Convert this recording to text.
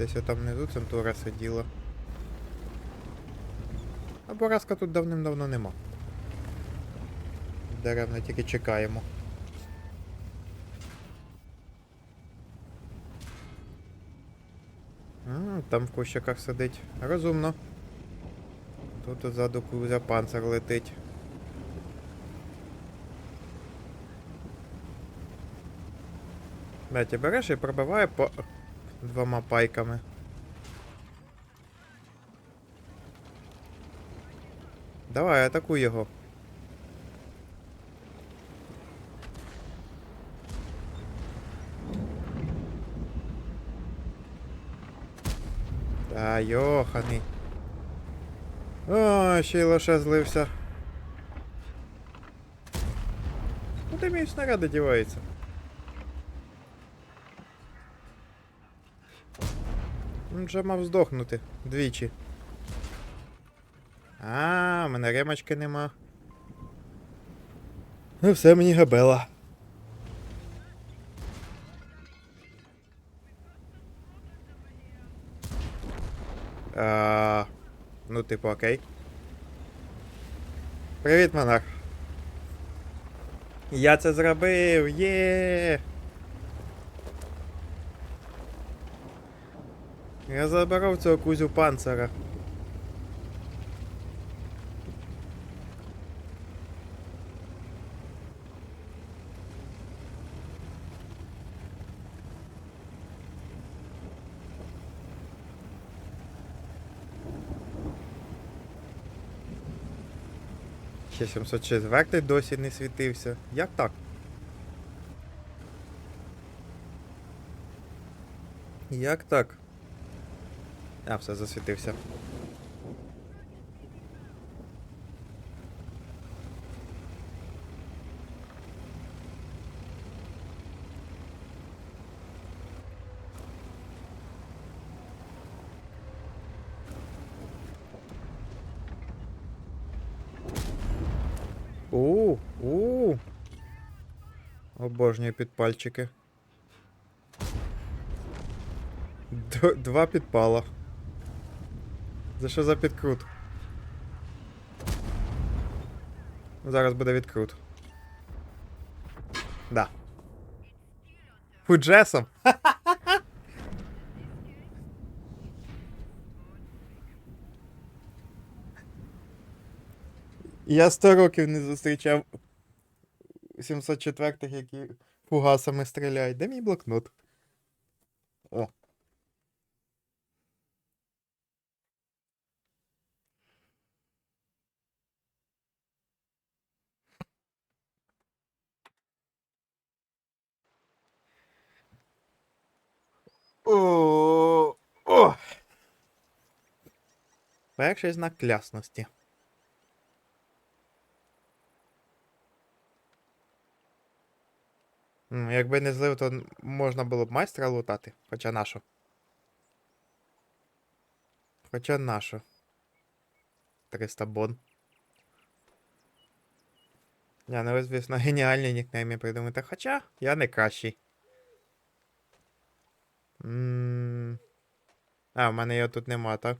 Десь там внизу центура сиділа. А Боразка тут давним-давно нема. Деревно тільки чекаємо. А, там в кущиках сидить. Розумно. Тут ззаду кузя панцир летить. Беті, береш і пробиває по двома пайками. Давай, атакуй його. Та йоханий. О, ще й лише злився. Куди мій снаряди діваються? Він вже мав здохнути двічі. А, у мене ремочки нема. Ну все мені габела. А, ну, типу, окей. Привіт, монарх. Я це зробив! Є! Я забрав цього кузю панцера. Ще 704 досі не світився. Як так? Як так? А, все, засвітився. У, у. Обожнюю підпальчики. Два підпала. За що за підкрут? Зараз буде відкрут. Да. Фуджесом. Я 100 років не зустрічав 704-х, які фугасами стріляють. Де мій блокнот? О. О, о. Перший знак клясності. Ну, якби не злив, то можна було б майстра лутати. Хоча нашу. Хоча нашу. 300 бон. Я не ви, звісно, геніальні нікнейми придумати. Хоча я не кращий. М. А, в мене його тут нема, так?